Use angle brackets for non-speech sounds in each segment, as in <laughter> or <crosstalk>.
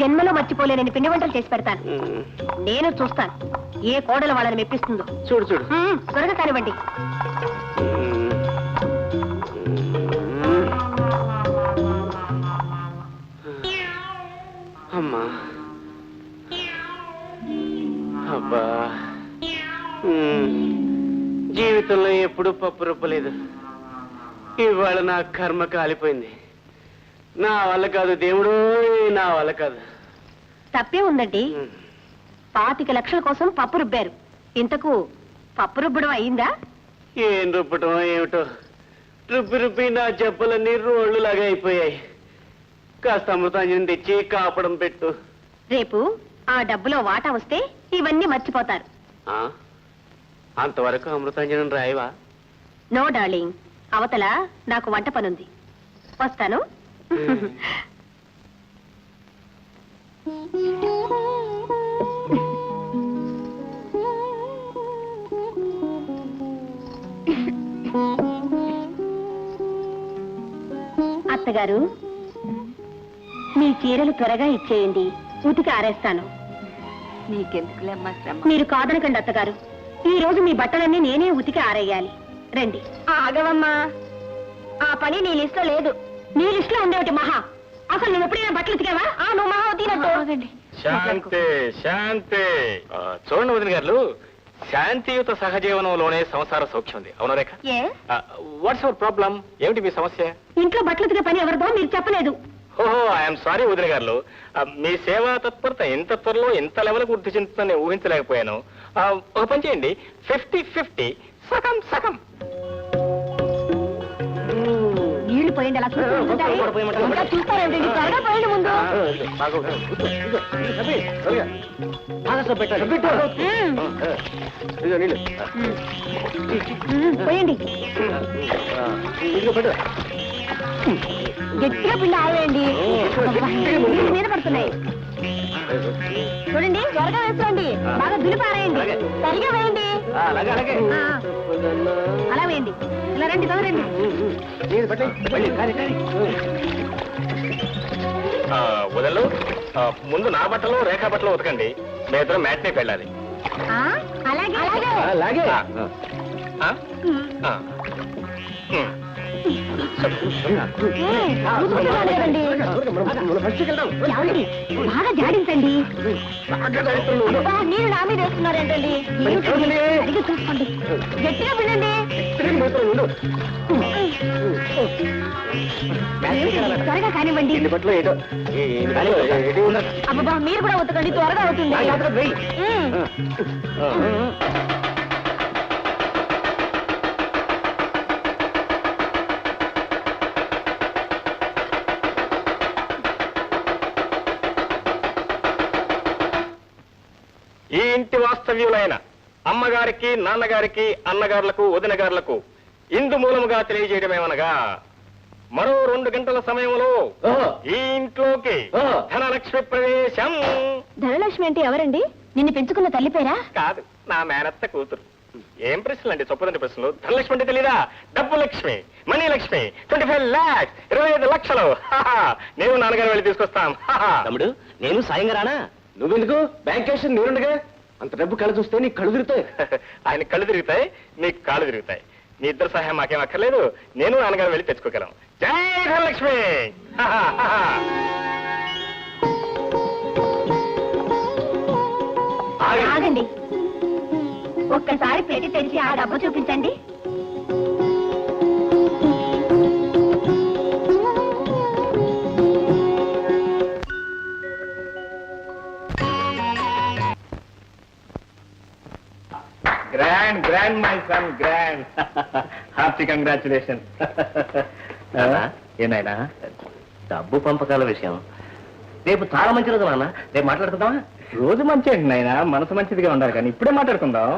జన్మలో మర్చిపోలేనని పిండి వంటలు చేసి పెడతాను. నేను చూస్తాను. ఏ కోడలు వాళ్ళని మెప్పిస్తుందో. చూడు చూడు. మ్మ్, త్వరగా కానివ్వండి. అమ్మా. అబ్బా. జీవితంలో ఎప్పుడూ పప్పు రుబ్బలేదు ఇవాళ నా కర్మ కాలిపోయింది. నా వల్ల కాదు దేవుడు నా వల్ల కాదు. తప్పే ఉందండి. పాతిక లక్షల కోసం పప్పు రుబ్బారు. ఇంతకు పప్పు రుబ్బడం అయిందా? ఏం రుబ్బటం ఏమిటో. రుబ్బి రుబ్బి నా జబ్బలన్నీ రోళ్ళులాగా అయిపోయాయి. కాస్త అమృతాంజనం తెచ్చి కాపడం పెట్టు. రేపు ఆ డబ్బులో వాటా వస్తే ఇవన్నీ మర్చిపోతారు. ఆ? అంతవరకు అమృతాంజనం రాయవా? నో డార్లింగ్ అవతల నాకు వంట పనుంది. వస్తాను. అత్తగారు మీ చీరలు త్వరగా ఇచ్చేయండి. ఉతికి ఆరేస్తాను. నీకెందుకులేమ్మా శ్రమ? మీరు కాదనకండి అత్తగారు. ఈ రోజు మీ బట్టలన్నీ నేనే ఉతికి ఆరేయాలి. రండి. ఆగవమ్మా. ఆ పని నీ లిస్ట్లో లేదు. నీ లిస్ట్లో ఉండేటి మహా. అసలు నువ్వు ఎప్పుడైనా బట్టలు ఉతికావా? ఆ నువ్వు మహా ఉతికినట్టు. శాంతి శాంతి. ఆ, చూడండి వదిన గారు శాంతియుత సహజీవనంలోనే సంసార సౌఖ్యం ఉంది. అవును రేఖ? ఏ? వాట్స్ అవర్ ప్రాబ్లం ఏమిటి మీ సమస్య? ఇంట్లో బట్టలు ఉతికే పని ఎవరిదో మీరు చెప్పలేదు. ఓహో ఐఎమ్ సారీ వదిన గారు. మీ సేవా తత్పరత ఇంత త్వరలో ఇంత లెవెల్ వృద్ధి చెందుతుందని ఊహించలేకపోయాను. ఆ, ఒక పని చేయండి. ఫిఫ్టీ ఫిఫ్టీ సగం సగం. నీళ్ళు పోయండి అలా చూస్తూ ఉంటుంటారే. ఇంకా చూస్తారేంటి త్వరగా పోయండి ముందు పోయండి గట్టిగా పిండి ఆవేయండి మీద పడుతున్నాయి చూడండి త్వరగా వేసుకోండి. బాగా దులిపారేయండి. సరిగా వేయండి. అలా వేయండి. ఇలా రండి తొందరండి వదలు. ముందు నా బట్టలు రేఖా బట్టలు ఉతకండి. మీ ఇద్దరు మ్యాట్నీకి వెళ్ళాలి ఆ, అలాగే. అలాగే. బాగా జాడించండి. మీరు నా మీద వేస్తున్నారేంటండి? చూసుకోండి. గట్టిగా పిండండి ఏమిటండి? త్వరగా కానివ్వండి. అబ్బా మీరు కూడా ఉతకండి త్వరగా అవుతుంది. ఈ ఇంటి వాస్తవ్యులైన అమ్మగారికి నాన్నగారికి అన్నగారులకు వదినగారులకు ఇందు మూలముగా తెలియజేయడమేమనగా మరో రెండు గంటల సమయంలో ఈ ఇంట్లోకి. ధనలక్ష్మి ప్రవేశం. ధనలక్ష్మి అంటే ఎవరండి? నిన్ను పెంచుకున్న తల్లి పేరా? కాదు నా మేనత్త కూతురు. ఏం ప్రశ్నలు అండి? చొప్పదండి ప్రశ్నలు. ధనలక్ష్మి అంటే తెలీదా? డబ్బు Lakshmi money Lakshmi twenty five lakhs ఇరవై ఐదు లక్షలు. హాహా. నేను నాన్నగారు వెళ్ళి తీసుకొస్తాం హాహా. తమ్ముడు నేను సాయంగా రానా? నువ్వెందుకు? బ్యాంక్ క్యాష్ నేనుండగా అంత డబ్బు కళ్ళ చూస్తే నీ కళ్ళు తిరుగుతాయి. <laughs> ఆయన కళ్ళు తిరుగుతాయి నీకు కాళ్ళు తిరుగుతాయి. మీ ఇద్దరు సహాయం మాకేం అక్కర్లేదు. నేను నాన్నగారు వెళ్ళి తెచ్చుకోగలం. జై ధనలక్ష్మి. ఆగండి. ఒక్కసారి పెట్టి తెరిచి ఆ డబ్బు చూపించండి. Grand grand my son grand hearty congratulation ఏనాయనా డబ్బు పంపకాల విషయం. రేపు చాలా మంచి రోజు నాన్న రేపు మాట్లాడుకుందామా? రోజు మంచి అండి నాయన? మనసు మంచిదిగా ఉండాలి కానీ ఇప్పుడే మాట్లాడుకుందాం?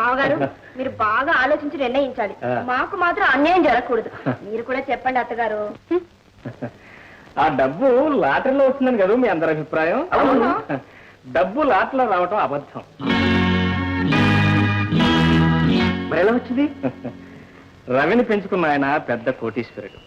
మామగారు మీరు బాగా ఆలోచించి నిర్ణయించాలి. మాకు మాత్రం అన్యాయం జరగకూడదు. <laughs> మీరు కూడా చెప్పండి అత్తగారు. ఆ డబ్బు లాటరీలో వస్తుందని కదా మీ అందరి అభిప్రాయం. డబ్బు లాటరీలో రావటం అబద్ధం. మరి ఎలా వచ్చింది రవిని పెంచుకున్న ఆయన పెద్ద కోటీశ్వరుడు.